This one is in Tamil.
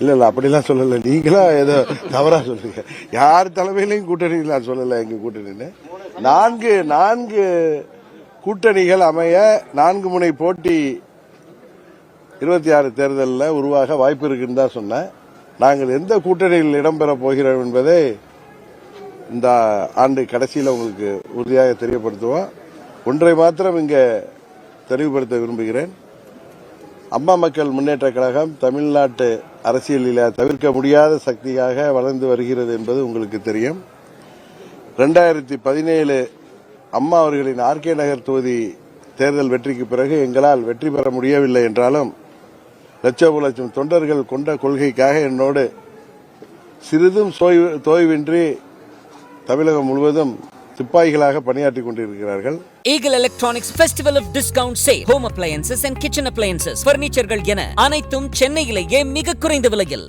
இல்ல இல்ல அப்படிலாம் சொல்லல. நீங்களா ஏதோ தவறா சொல்லுங்க யார் தலைமையிலையும் கூட்டணி நான் சொல்லல எங்க கூட்டணின்னு நான்கு நான்கு கூட்டணிகள் அமைய நான்கு முனை போட்டி இருபத்தி ஆறு தேர்தலில் உருவாக வாய்ப்பு இருக்குன்னு தான் சொன்னேன். நாங்கள் எந்த கூட்டணியில் இடம்பெற போகிறோம் என்பதை இந்த ஆண்டு கடைசியில் உங்களுக்கு உறுதியாக தெரியப்படுத்துவோம். ஒன்றை மாத்திரம் இங்கே தெளிவுபடுத்த விரும்புகிறேன். அம்மா மக்கள் முன்னேற்ற கழகம் தமிழ்நாட்டு அரசியலில் தவிர்க்க முடியாத சக்தியாக வளர்ந்து வருகிறது என்பது உங்களுக்கு தெரியும். ரெண்டாயிரத்தி பதினேழு அம்மா அவர்களின் ஆர்கே நகர் தொகுதி தேர்தல் வெற்றிக்கு பிறகு எங்களால் வெற்றி பெற முடியவில்லை என்றாலும் லட்சம் லட்சம் தொண்டர்கள் கொண்ட கொள்கைக்காக என்னோடு சிறிதும் சோய்வு தோய்வின்றி தமிழகம் முழுவதும் சிப்பாய்களாக பணியாற்றி கொண்டிருக்கிறார்கள் eagle electronics festival of discount sale home appliances and kitchen appliances பர்னிச்சர்கள் என அனைத்தும் சென்னையிலேயே மிக குறைந்த விலையில்